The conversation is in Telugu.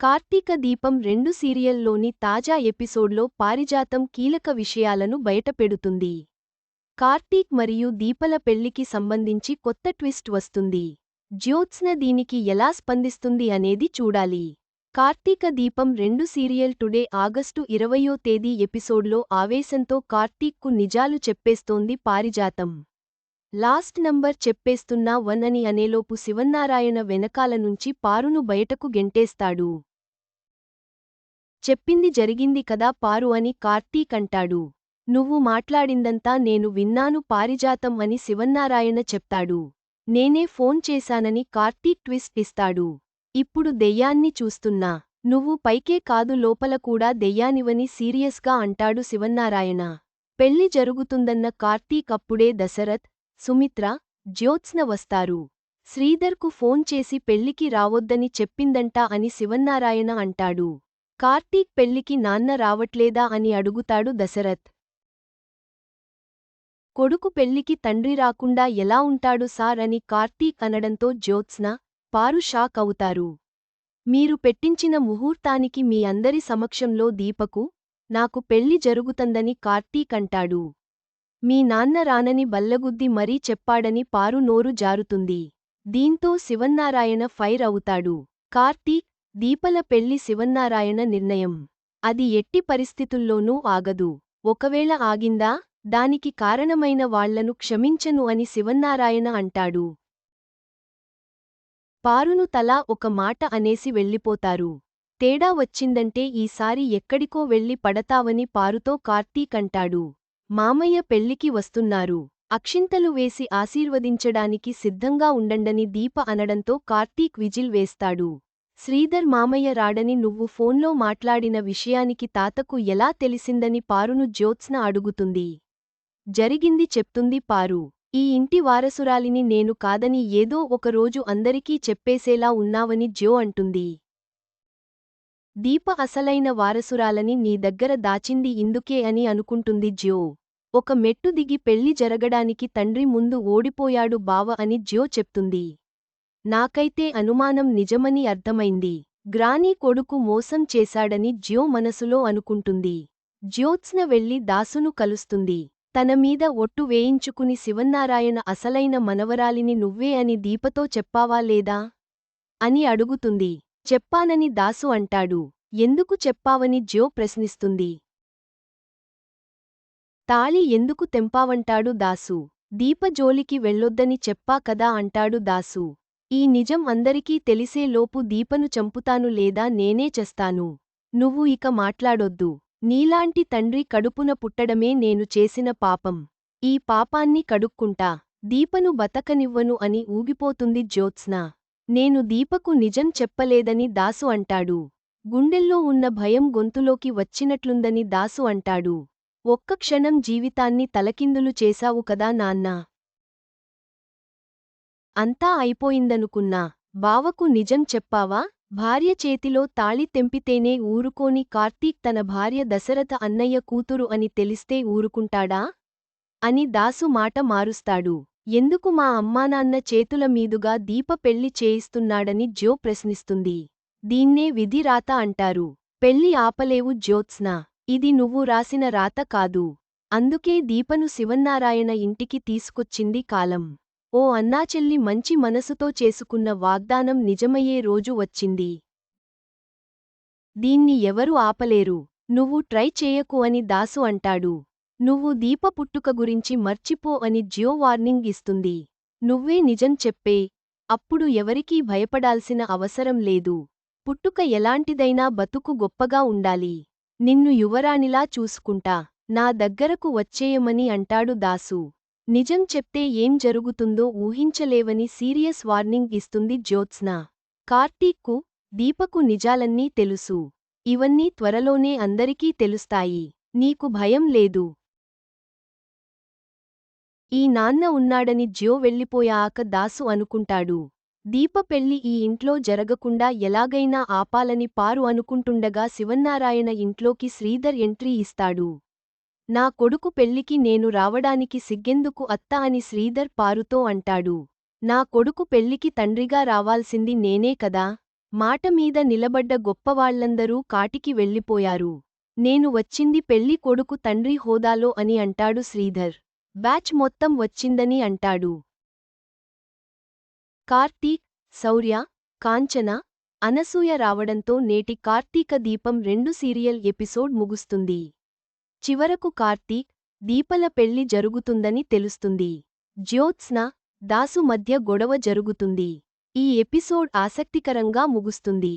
కార్తీక దీపం రెండు సీరియల్లోని తాజా ఎపిసోడ్లో పారిజాతం కీలక విషయాలను బయటపెడుతుంది. కార్తీక్ మరియు దీపల పెళ్ళికి సంబంధించి కొత్త ట్విస్ట్ వస్తుంది. జ్యోత్స్న దీనికి ఎలా స్పందిస్తుంది అనేది చూడాలి. కార్తీక దీపం రెండు సీరియల్ టుడే ఆగస్టు ఇరవయో తేదీ ఎపిసోడ్లో ఆవేశంతో కార్తీక్కు నిజాలు చెప్పేస్తోంది పారిజాతం. లాస్ట్ నంబర్ చెప్పేస్తున్నా వన్ అని అనేలోపు శివన్నారాయణ వెనకాల నుంచి పారును బయటకు గెంటేస్తాడు. చెప్పింది జరిగింది కదా పారు అని కార్తీక్ అంటాడు నువ్వు మాట్లాడిందంతా నేను విన్నాను పారిజాతం అని శివన్నారాయణ చెప్తాడు. నేనే ఫోన్ చేశానని కార్తీక్ ట్విస్ట్ ఇస్తాడు. ఇప్పుడు దెయ్యాన్ని చూస్తున్నా. నువ్వు పైకే కాదు లోపల కూడా దెయ్యానివని సీరియస్గా అంటాడు శివన్నారాయణ. పెళ్ళి జరుగుతుందన్న కార్తీక్ అప్పుడే దశరథ్ సుమిత్ర జ్యోత్స్న వస్తారు. శ్రీధర్కు ఫోన్ చేసి పెళ్ళికి రావొద్దని చెప్పిందంటా అని శివన్నారాయణ అంటాడు. కార్తీక్ పెళ్ళికి నాన్న రావట్లేదా అని అడుగుతాడు దశరథ్. కొడుకు పెళ్ళికి తండ్రి రాకుండా ఎలా ఉంటాడు సార్ అని కార్తీక్ అనడంతో జ్యోత్స్న పారు షాక్ అవుతారు. మీరు పెట్టించిన ముహూర్తానికి మీ అందరి సమక్షంలో దీపకు నాకు పెళ్ళి జరుగుతందని కార్తీక్ అంటాడు. మీ నాన్న రానని బల్లగుద్ది మరీ చెప్పాడని పారు నోరు జారుతుంది. దీంతో శివన్నారాయణ ఫైర్ అవుతాడు. కార్తీక్ దీపల పెళ్ళి శివన్నారాయణ నిర్ణయం. అది ఎట్టి పరిస్థితుల్లోనూ ఆగదు. ఒకవేళ ఆగిందా? దానికి కారణమైన వాళ్ళను క్షమించను అని శివన్నారాయణ అంటాడు. పారును తలా ఒక మాట అనేసి వెళ్ళిపోతారు. తేడా వచ్చిందంటే ఈసారి ఎక్కడికో వెళ్ళి పడతావని పారుతో కార్తీక్ అంటాడు. మామయ్య పెళ్ళికి వస్తున్నారు. అక్షింతలు వేసి ఆశీర్వదించడానికి సిద్ధంగా ఉండండని దీప అనడంతో కార్తీక్ విజిల్ వేస్తాడు. శ్రీధర్ మామయ్య రాడని నువ్వు ఫోన్లో మాట్లాడిన విషయానికి తాతకు ఎలా తెలిసిందని పారును జ్యోత్స్న అడుగుతుంది. జరిగింది చెప్తుంది పారు. ఈ ఇంటి వారసురాలిని నేను కాదని ఏదో ఒకరోజు అందరికీ చెప్పేసేలా ఉన్నావని జ్యో అంటుంది. దీప అసలైన వారసురాలని నీ దగ్గర దాచింది ఇందుకే అని అనుకుంటుంది జ్యో. ఒక మెట్టు దిగి పెళ్ళి జరగడానికి తండ్రి ముందు ఓడిపోయాడు బావ అని జ్యో చెప్తుంది. నాకైతే అనుమానం నిజమని అర్థమైంది. గ్రానీ కొడుకు మోసం చేశాడని జ్యో మనసులో అనుకుంటుంది. జ్యోత్స్న వెళ్ళి దాసును కలుస్తుంది. తన మీద ఒట్టు వేయించుకుని శివన్నారాయణ అసలైన మనవరాలిని నువ్వే అని దీపతో చెప్పావా లేదా? అని అడుగుతుంది. చెప్పానని దాసు అంటాడు. ఎందుకు చెప్పావని జ్యో ప్రశ్నిస్తుంది. తాళి ఎందుకు తెంపావంటాడు దాసు. దీప జోలికి వెళ్ళొద్దని చెప్పా కదా అంటాడు దాసు. ఈ నిజం అందరికీ తెలిసేలోపు దీపను చంపుతాను లేదా నేనే చేస్తాను. నువ్వు ఇక మాట్లాడొద్దు. నీలాంటి తండ్రి కడుపున పుట్టడమే నేను చేసిన పాపం. ఈ పాపాన్ని కడుక్కుంటా. దీపను బతకనివ్వను అని ఊగిపోతుంది జ్యోత్స్న. నేను దీపకు నిజం చెప్పలేదని దాసు అంటాడు. గుండెల్లో ఉన్న భయం గొంతులోకి వచ్చినట్లుందని దాసు అంటాడు. ఒక్క క్షణం జీవితాన్ని తలకిందులు చేశావు కదా నాన్నా. అంతా అయిపోయిందనుకున్నా. బావకు నిజం చెప్పావా? భార్య చేతిలో తాళి తెంపితేనే ఊరుకోని కార్తీక్ తన భార్య దశరథ అన్నయ్య కూతురు అని తెలిస్తే ఊరుకుంటాడా? అని దాసు మాట మారుస్తాడు. ఎందుకు మా అమ్మానాన్న చేతుల మీదుగా దీప పెళ్ళి చేయిస్తున్నాడని జ్యో ప్రశ్నిస్తుంది. దీన్నే విధి రాత అంటారు. పెళ్ళి ఆపలేవు జ్యోత్స్న. ఇది నువ్వు రాసిన రాత కాదు. అందుకే దీపను శివన్నారాయణ ఇంటికి తీసుకొచ్చింది కాలం. ఓ అన్నాచెల్లి మంచి మనసుతో చేసుకున్న వాగ్దానం నిజమయ్యే రోజు వచ్చింది. దీన్ని ఎవరు ఆపలేరు. నువ్వు ట్రై చేయకు అని దాసు అంటాడు. నువ్వు దీప పుట్టుక గురించి మర్చిపో అని జియో వార్నింగ్ ఇస్తుంది. నువ్వే నిజం చెప్పే. అప్పుడు ఎవరికీ భయపడాల్సిన అవసరం లేదు. పుట్టుక ఎలాంటిదైనా బతుకు గొప్పగా ఉండాలి. నిన్ను యువరాణిలా చూసుకుంటా. నా దగ్గరకు వచ్చేయమని అంటాడు దాసు. నిజం చెప్తే ఏం జరుగుతుందో ఊహించలేవని సీరియస్ వార్నింగ్ ఇస్తుంది జ్యోత్స్న. కార్తీక్కు దీపకు నిజాలన్నీ తెలుసు. ఇవన్నీ త్వరలోనే అందరికీ తెలుస్తాయి. నీకు భయం లేదు. ఈ నాన్న ఉన్నాడని జ్యో వెళ్ళిపోయాక దాసు అనుకుంటాడు. దీప పెళ్ళి ఈ ఇంట్లో జరగకుండా ఎలాగైనా ఆపాలని పారు అనుకుంటుండగా శివన్నారాయణ ఇంట్లోకి శ్రీధర్ ఎంట్రీ ఇస్తాడు. నా కొడుకు పెళ్ళికి నేను రావడానికి సిగ్గెందుకు అత్త అని శ్రీధర్ పారుతో అంటాడు. నా కొడుకు పెళ్ళికి తండ్రిగా రావాల్సింది నేనే కదా. మాటమీద నిలబడ్డ గొప్పవాళ్ళందరూ కాటికి వెళ్ళిపోయారు. నేను వచ్చింది పెళ్ళి కొడుకు తండ్రి హోదాలో అని అంటాడు శ్రీధర్. బ్యాచ్ మొత్తం వచ్చిందని అంటాడు. కార్తీక్ శౌర్య కాంచన అనసూయ రావడంతో నేటి కార్తీక దీపం రెండు సీరియల్ ఎపిసోడ్ ముగుస్తుంది. చివరకు కార్తీక్ దీపల పెళ్ళి జరుగుతుందని తెలుస్తుంది. జ్యోత్స్న దాసు మధ్య గొడవ జరుగుతుంది. ఈ ఎపిసోడ్ ఆసక్తికరంగా ముగుస్తుంది.